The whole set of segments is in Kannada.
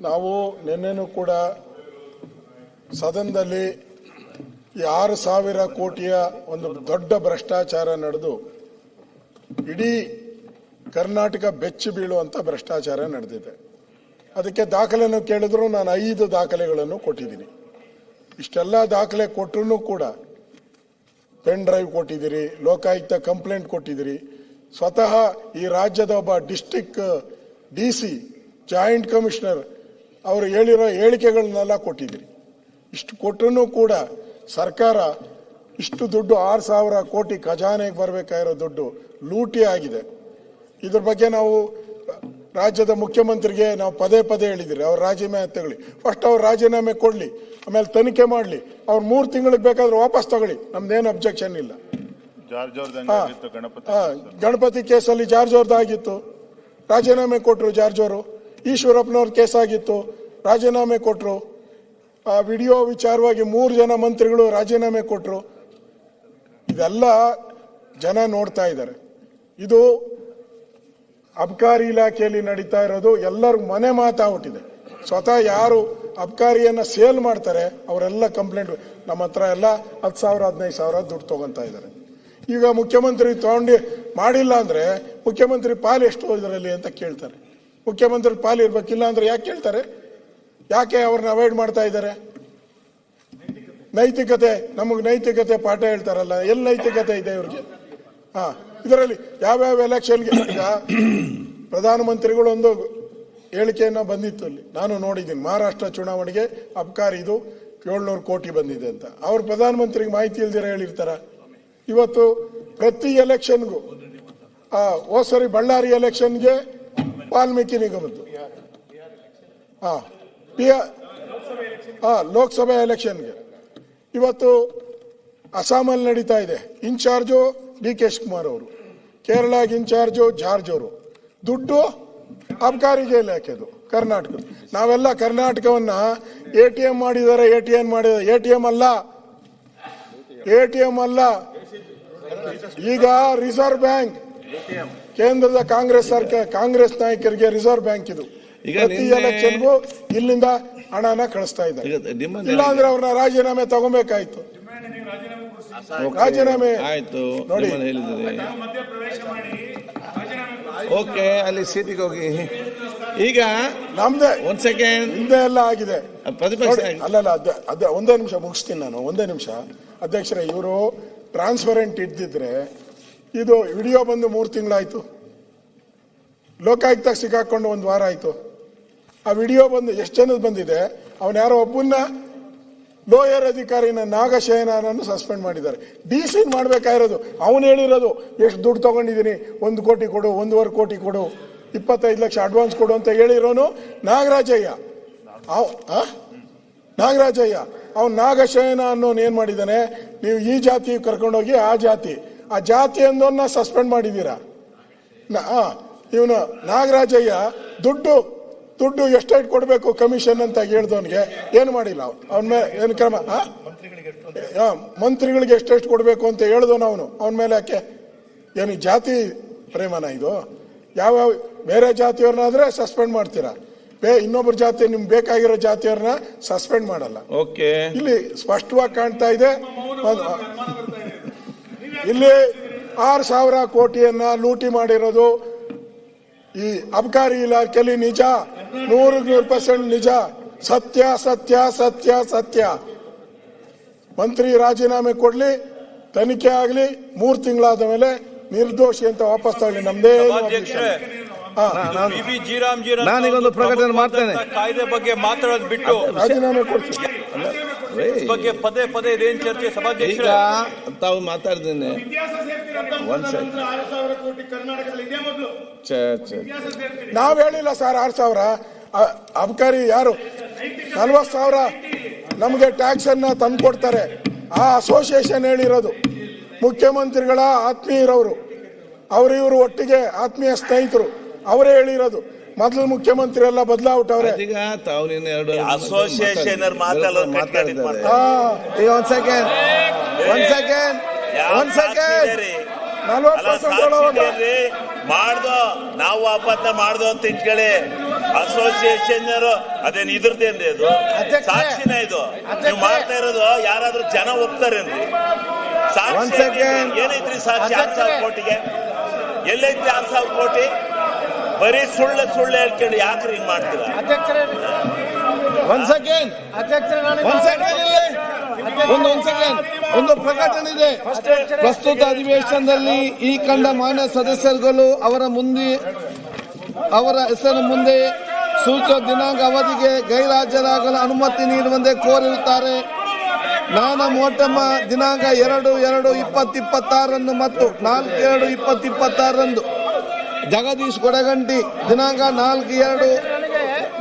ನಾವು ನಿನ್ನೆನೂ ಕೂಡ ಸದನದಲ್ಲಿ ಆರು ಸಾವಿರ ಕೋಟಿಯ ಒಂದು ದೊಡ್ಡ ಭ್ರಷ್ಟಾಚಾರ ನಡೆದು ಇಡೀ ಕರ್ನಾಟಕ ಬೆಚ್ಚಿ ಬೀಳುವಂತ ಭ್ರಷ್ಟಾಚಾರ ನಡೆದಿದೆ. ಅದಕ್ಕೆ ದಾಖಲೆಯನ್ನು ಕೇಳಿದ್ರು, ನಾನು ಐದು ದಾಖಲೆಗಳನ್ನು ಕೊಟ್ಟಿದ್ದೀನಿ. ಇಷ್ಟೆಲ್ಲ ದಾಖಲೆ ಕೊಟ್ಟರು ಕೂಡ ಪೆನ್ ಡ್ರೈವ್ ಕೊಟ್ಟಿದ್ದೀರಿ, ಲೋಕಾಯುಕ್ತ ಕಂಪ್ಲೇಂಟ್ ಕೊಟ್ಟಿದ್ದೀರಿ. ಸ್ವತಃ ಈ ರಾಜ್ಯದ ಒಬ್ಬ district D C joint commissioner ಅವರು ಹೇಳಿರೋ ಹೇಳಿಕೆಗಳನ್ನೆಲ್ಲ ಕೊಟ್ಟಿದ್ದೀರಿ. ಇಷ್ಟು ಕೊಟ್ಟರು ಕೂಡ ಸರ್ಕಾರ ಇಷ್ಟು ದುಡ್ಡು ಆರು ಸಾವಿರ ಕೋಟಿ ಖಜಾನೆಗೆ ಬರಬೇಕಾಗಿರೋ ದುಡ್ಡು ಲೂಟಿ ಆಗಿದೆ. ಇದ್ರ ಬಗ್ಗೆ ನಾವು ರಾಜ್ಯದ ಮುಖ್ಯಮಂತ್ರಿಗೆ ನಾವು ಪದೇ ಪದೇ ಹೇಳಿದಿರಿ ಅವ್ರ ರಾಜೀನಾಮೆ ತಗೊಳ್ಳಿ. ಫಸ್ಟ್ ಅವ್ರು ರಾಜೀನಾಮೆ ಕೊಡಲಿ ಆಮೇಲೆ ತನಿಖೆ ಮಾಡಲಿ. ಅವ್ರು ಮೂರು ತಿಂಗಳಿಗೆ ಬೇಕಾದ್ರೆ ವಾಪಸ್ ತಗೊಳ್ಳಿ. ನಮ್ದೇನು ಅಬ್ಜೆಕ್ಷನ್ ಇಲ್ಲ. ಗಣಪತಿ ಕೇಸಲ್ಲಿ? ಜಾರ್ಜ್ ಅವ್ರದ್ದು ಆಗಿತ್ತು. ರಾಜೀನಾಮೆ ಕೊಟ್ಟರು ಜಾರ್ಜ್ ಅವರು. ಈಶ್ವರಪ್ಪನವ್ರ ಕೇಸ್ ಆಗಿತ್ತು. ರಾಜೀನಾಮೆ ಕೊಟ್ಟರು ಆ ವಿಡಿಯೋ ವಿಚಾರವಾಗಿ ಮೂರು ಜನ ಮಂತ್ರಿಗಳು ರಾಜೀನಾಮೆ ಕೊಟ್ಟರು ಇದೆಲ್ಲ ಜನ ನೋಡ್ತಾ ಇದ್ದಾರೆ. ಇದು ಅಬ್ಕಾರಿ ಇಲಾಖೆಯಲ್ಲಿ ನಡೀತಾ ಇರೋದು ಎಲ್ಲರಿಗೂ ಮನೆ ಮಾತಾಗ್ಬಿಟ್ಟಿದೆ ಸ್ವತಃ ಯಾರು ಅಬ್ಕಾರಿಯನ್ನ ಸೇಲ್ ಮಾಡ್ತಾರೆ, ಅವರೆಲ್ಲ ಕಂಪ್ಲೇಂಟ್, ನಮ್ಮ ಹತ್ರ ಎಲ್ಲ ಹತ್ತು ಸಾವಿರ, ಹದಿನೈದು ಸಾವಿರ ದುಡ್ಡು ತಗೊಂತಾ ಇದ್ದಾರೆ. ಈಗ ಮುಖ್ಯಮಂತ್ರಿ ತಗೊಂಡು ಮಾಡಿಲ್ಲ ಅಂದ್ರೆ ಮುಖ್ಯಮಂತ್ರಿ ಪಾಲು ಎಷ್ಟು ಇದರಲ್ಲಿ ಅಂತ ಕೇಳ್ತಾರೆ. ಮುಖ್ಯಮಂತ್ರಿ ಪಾಲು ಇರ್ಬೇಕಿಲ್ಲ ಅಂದ್ರೆ ಯಾಕೆ ಕೇಳ್ತಾರೆ? ಯಾಕೆ ಅವ್ರನ್ನ ಅವಾಯ್ಡ್ ಮಾಡ್ತಾ ಇದ್ದಾರೆ? ನೈತಿಕತೆ, ನಮಗೆ ನೈತಿಕತೆ ಪಾಠ ಹೇಳ್ತಾರಲ್ಲ, ಎಲ್ಲಿ ನೈತಿಕತೆ ಇದೆ ಇವ್ರಿಗೆ? ಹಾ, ಇದರಲ್ಲಿ ಯಾವ್ಯಾವ ಎಲೆಕ್ಷನ್ಗೆ ಈಗ ಪ್ರಧಾನಮಂತ್ರಿಗಳು ಒಂದು ಹೇಳಿಕೆಯನ್ನ ಬಂದಿತ್ತು ಅಲ್ಲಿ. ನಾನು ನೋಡಿದ್ದೀನಿ, ಮಹಾರಾಷ್ಟ್ರ ಚುನಾವಣೆಗೆ ಅಬ್ಕಾರಿ ಇದು ಏಳ್ನೂರು ಕೋಟಿ ಬಂದಿದೆ ಅಂತ. ಅವ್ರು ಪ್ರಧಾನಮಂತ್ರಿಗೆ ಮಾಹಿತಿ ಇಲ್ದಿರ ಹೇಳಿರ್ತಾರ? ಇವತ್ತು ಪ್ರತಿ ಎಲೆಕ್ಷನ್ಗೂ ಆ ಓಸರಿ ಸರಿ ಬಳ್ಳಾರಿ ಎಲೆಕ್ಷನ್ಗೆ ವಾಲ್ಮೀಕಿ ನಿಗಮದ್ದು. ಹಾ. ಪಿ ಹಾ ಲೋಕಸಭೆ ಎಲೆಕ್ಷನ್ಗೆ. ಇವತ್ತು ಅಸ್ಸಾಮಲ್ಲಿ ನಡೀತಾ ಇದೆ. ಇನ್ಚಾರ್ಜು ಡಿ ಕೆ ಶಿವಕುಮಾರ್ ಅವರು. ಕೇರಳಗೆ ಇನ್ಚಾರ್ಜು ಜಾರ್ಜ್ ಅವರು. ದುಡ್ಡು ಅಬ್ಕಾರಿಗೆ ಇಲಾಖೆದು ಕರ್ನಾಟಕ. ನಾವೆಲ್ಲ ಕರ್ನಾಟಕವನ್ನ ಎ ಟಿ ಎಂ ಮಾಡಿದ್ದಾರೆ, ಎ ಟಿ ಎಂ ಮಾಡಿದ್ದಾರೆ. ಎ ಟಿ ಎಂ ಅಲ್ಲ. ಎ ಟಿ ಎಂ ಅಲ್ಲ. ಈಗ ರಿಸರ್ವ್ ಬ್ಯಾಂಕ್, ಕೇಂದ್ರದ ಕಾಂಗ್ರೆಸ್ ಸರ್ಕಾರ ಕಾಂಗ್ರೆಸ್ ನಾಯಕರಿಗೆ ರಿಸರ್ವ್ ಬ್ಯಾಂಕ್ ಇದು. ಈಗ ಪ್ರತಿ ಎಲೆಕ್ಷನ್ಗೂ ಇಲ್ಲಿಂದ ಹಣನ ಕಳಿಸ್ತಾ ಇದ್ದಾರೆ. ಇಲ್ಲಾಂದ್ರೆ ಡಿಮಾಂಡ್ ಇಲ್ಲ ಅಂದ್ರೆ ಅವ್ರನ್ನ ರಾಜೀನಾಮೆ ತಗೋಬೇಕಾಯ್ತು. ರಾಜೀನಾಮೆ ಆಯ್ತು ನೋಡಿ. ಹೇಳಿದ್ರೆ ಓಕೆ ಅಲ್ಲಿ ಸೀಟಿಗೆ ಹೋಗಿ. ಈಗ ನಮ್ದೇ ಒಂದ್ ಸೆಕೆಂಡ್ ಹಿಂದೆ ಎಲ್ಲ ಆಗಿದೆ. ಪ್ರತಿಪಕ್ಷ ಅಲ್ಲಲ್ಲ ಅದೇ ಅದೇ ಒಂದೇ ನಿಮಿಷ ಮುಗಿಸ್ತೀನಿ ನಾನು ಒಂದೇ ನಿಮಿಷ. ಅಧ್ಯಕ್ಷರೇ ಇವರು ಟ್ರಾನ್ಸ್ಪರೆಂಟ್ ಇದ್ದಿದ್ರೆ ಇದು ವಿಡಿಯೋ ಬಂದು ಮೂರು ತಿಂಗಳಾಯ್ತು. ಲೋಕಾಯುಕ್ತ ಸಿಕ್ಕಾಕೊಂಡು ಒಂದು ವಾರ ಆಯ್ತು. ಆ ವಿಡಿಯೋ ಬಂದು ಎಷ್ಟು ಜನದ ಬಂದಿದೆ, ಅವನ ಯಾರೋ ಒಬ್ಬನ್ನ ಲೋಯರ್ ಅಧಿಕಾರಿನ ನಾಗಶಯನನ್ನು ಸಸ್ಪೆಂಡ್ ಮಾಡಿದ್ದಾರೆ. ಡಿ ಸಿ ಮಾಡಬೇಕಾಗಿರೋದು, ಅವನು ಹೇಳಿರೋದು, ಎಷ್ಟು ದುಡ್ಡು ತಗೊಂಡಿದ್ದೀನಿ ಒಂದು ಕೋಟಿ ಕೊಡು, ಒಂದೂವರೆ ಕೋಟಿ ಕೊಡು, ಇಪ್ಪತ್ತೈದು ಲಕ್ಷ ಅಡ್ವಾನ್ಸ್ ಕೊಡು ಅಂತ ಹೇಳಿರೋನು ನಾಗರಾಜಯ್ಯ. ಅವ್? ನಾಗರಾಜಯ್ಯ, ಅವನು ನಾಗಶಯನ ಅನ್ನೋನು ಏನು ಮಾಡಿದಾನೆ ನೀವು ಈ ಜಾತಿ ಕರ್ಕೊಂಡೋಗಿ ಆ ಜಾತಿ ಆ ಜಾತಿ ಅಂದೋನ್ನ ಸಸ್ಪೆಂಡ್ ಮಾಡಿದ್ದೀರಾ? ಇವನು ನಾಗರಾಜಯ್ಯ ದುಡ್ಡು ದುಡ್ಡು ಎಷ್ಟೆಷ್ಟು ಕೊಡಬೇಕು ಕಮಿಷನ್ ಅಂತ ಹೇಳಿದವನಿಗೆ? ಏನು ಮಾಡಿಲ್ಲ ಅವನ? ಮೇಲೆ ಏನು ಕ್ರಮ? ಹಾಂ ಮಂತ್ರಿಗಳಿಗೆ ಎಷ್ಟೆಷ್ಟು ಕೊಡಬೇಕು ಅಂತ ಹೇಳಿದವನು ಅವನು. ಅವನ ಮೇಲೆ ಯಾಕೆ? ಏನು ಜಾತಿ ಪ್ರೇಮನ ಇದು? ಯಾವ ಬೇರೆ ಜಾತಿಯವ್ರನ್ನಾದ್ರೆ ಸಸ್ಪೆಂಡ್ ಮಾಡ್ತೀರಾ? ಬೇ ಇನ್ನೊಬ್ಬರ ಜಾತಿ ನಿಮ್ಗೆ ಬೇಕಾಗಿರೋ ಜಾತಿಯವ್ರನ್ನ ಸಸ್ಪೆಂಡ್ ಮಾಡಲ್ಲ. ಓಕೆ. ಇಲ್ಲಿ ಸ್ಪಷ್ಟವಾಗಿ ಕಾಣ್ತಾ ಇದೆ. ಇಲ್ಲಿ ಆರು ಸಾವಿರ ಕೋಟಿಯನ್ನ ಲೂಟಿ ಮಾಡಿರೋದು ಈ ಅಬಕಾರಿ ಇಲಾಖೆಯಲ್ಲಿ ನಿಜ? ನೂರು ನೂರು ಪರ್ಸೆಂಟ್ ನಿಜ. ಸತ್ಯ ಸತ್ಯ ಸತ್ಯ ಸತ್ಯ. ಮಂತ್ರಿ ರಾಜೀನಾಮೆ ಕೊಡ್ಲಿ ತನಿಖೆ ಆಗ್ಲಿ ಮೂರು ತಿಂಗಳಾದ ಮೇಲೆ ನಿರ್ದೋಷಿ ಅಂತ ವಾಪಸ್ ತಗೊಳ್ಳಿ ನಮ್ದೇ ಜೀರಾಮ್ ಜೀರಾಮ್ ನಾನೀಗೊಂದು ಒಂದು ಪ್ರಕಟಣೆ ಮಾಡ್ತೇನೆ. ಕಾಯ್ದೆ ಬಗ್ಗೆ ಮಾತಾಡೋದು ಬಿಟ್ಟು ರಾಜೀನಾಮೆ ಕೊಡ್ತೀನಿ. ಬಗ್ಗೆ ಪದೇ ಪದೇ ಇದೇನ್ ಚರ್ಚೆ ಈಗ ಸಭಾಧ್ಯಕ್ಷರೇ ತಾವು ಛೆ. ನಾವ್ ಹೇಳಿಲ್ಲ ಸರ್ ಆರ್ ಸಾವಿರ. ಅಬ್ಕಾರಿ ಅಬಕಾರಿ ಯಾರು? ನಲ್ವತ್ ಸಾವಿರ ನಮಗೆ ಟ್ಯಾಕ್ಸ್ ಅನ್ನ ತಂದ್ಕೊಡ್ತಾರೆ. ಆ ಅಸೋಸಿಯೇಷನ್ ಹೇಳಿರೋದು. ಮುಖ್ಯಮಂತ್ರಿಗಳ ಆತ್ಮೀಯರವರು. ಅವರು ಇವರು ಒಟ್ಟಿಗೆ ಆತ್ಮೀಯ ಸ್ನೇಹಿತರು. ಅವರೇ ಹೇಳಿರೋದು. ಮೊದಲು ಮುಖ್ಯಮಂತ್ರಿ ಎಲ್ಲ ಬದಲಾವಟ್ಟವ್ರೆ ಈಗ ತಾವು ನಿನ್ನ ಎರಡು ಅಸೋಸಿಯೇಷನ್ ಅವ್ರು ಮಾತಾಡೋದು ಮಾತಾಡಿದ್ದಾರೆ. ಒಂದ್ ಸೆಕೆಂಡ್ ಒಂದ್ ಸೆಕೆಂಡ್ ಒಂದ್ ಸೆಕೆಂಡ್ ನಲ್ವತ್ತು ಪರ್ಸೆಂಟ್ ಮಾಡ್ದೋ ನಾವು ಅಪತ್ತ ಮಾಡ್ದೋ ಅಂತ ಇಟ್ಕೊಳ್ಳಿ. ಅಸೋಸಿಯೇಷನ್ ಅದೇನ್ ಇದ್ರದ್ದೇನ್ರಿ ಅದು? ಸಾಕ್ಷಿನ ಇದು. ನೀವು ಮಾಡ್ತಾ ಇರೋದು ಯಾರಾದ್ರೂ ಜನ ಒಪ್ತಾರೇನ್ರಿ ಸಾಕ್ಷಿ. ಏನೈತ್ರಿ ಸಾಕ್ಷಿ? ಆರ್ ಸಾವಿರ ಕೋಟಿಗೆ. ಎಲ್ಲೈತ್ರಿ ಆರ್ ಸಾವಿರ ಕೋಟಿ? ಬರೀ ಸುಳ್ಳು ಸುಳ್ಳು ಹೇಳ್ಕೊಂಡು ಯಾಕ್ರಿ ಹಿಂಗ್ ಮಾಡ್ತೀರಾ? ಅಧ್ಯಕ್ಷರೇ ಒನ್ ಸೆಕೆಂಡ್ ಅಧ್ಯಕ್ಷರೇ ನಾನು ಒಂದ್ ಸೆಕೆಂಡ್ ಇಲ್ಲಿ ಒಂದು ಒಂದ್ ಸೆಕೆಂಡ್ ಒಂದು ಪ್ರಕಟಣೆ ಇದೆ. ಪ್ರಸ್ತುತ ಅಧಿವೇಶನದಲ್ಲಿ ಈ ಕಂಡ ಮಾನ್ಯ ಸದಸ್ಯರುಗಳು ಅವರ ಮುಂದೆ ಅವರ ಹೆಸರು ಮುಂದೆ ಸೂಚಿತ ದಿನಾಂಕ ಅವಧಿಗೆ ಗೈರಾಜರಾಗಲು ಅನುಮತಿ ನೀಡುವಂತೆ ಕೋರಿರುತ್ತಾರೆ. ನಾನ ಮೋಟಮ್ಮ ದಿನಾಂಕ ಎರಡು ಎರಡು ಇಪ್ಪತ್ತಿಪ್ಪತ್ತಾರರಂದು ಮತ್ತು ನಾಲ್ಕು ಎರಡು ಇಪ್ಪತ್ತಿಪ್ಪತ್ತಾರರಂದು ಜಗದೀಶ್ ಕೊಡಗಂಟಿ ದಿನಾಂಕ ನಾಲ್ಕು ಎರಡು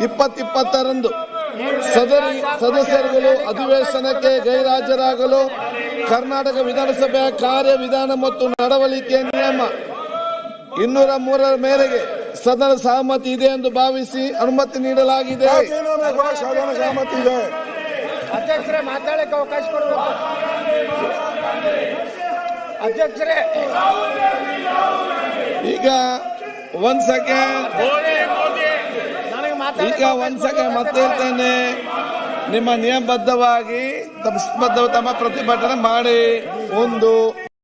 ಇಪ್ಪತ್ತಿಪ್ಪತ್ತರಂದು. ಸದರಿ ಸದಸ್ಯರುಗಳು ಅಧಿವೇಶನಕ್ಕೆ ಗೈರಾಜರಾಗಲು ಕರ್ನಾಟಕ ವಿಧಾನಸಭೆಯ ಕಾರ್ಯವಿಧಾನ ಮತ್ತು ನಡವಳಿಕೆ ನಿಯಮ ಇನ್ನೂರ ಮೂರರ ಮೇರೆಗೆ ಸದನ ಸಹಮತಿ ಇದೆ ಎಂದು ಭಾವಿಸಿ ಅನುಮತಿ ನೀಡಲಾಗಿದೆ. ಅವಕಾಶ ಈಗ ಒಂದ್ ಸೆಕೆಂಡ್ ನನಗೆ ಈಗ ಒಂದ್ ಸೆಕೆಂಡ್ ಮತ್ತೆ ಇರ್ತೇನೆ ನಿಮ್ಮ ನಿಯಮಬದ್ಧವಾಗಿ ತಮ್ಮ ಪ್ರತಿಭಟನೆ ಮಾಡಿ. ಒಂದು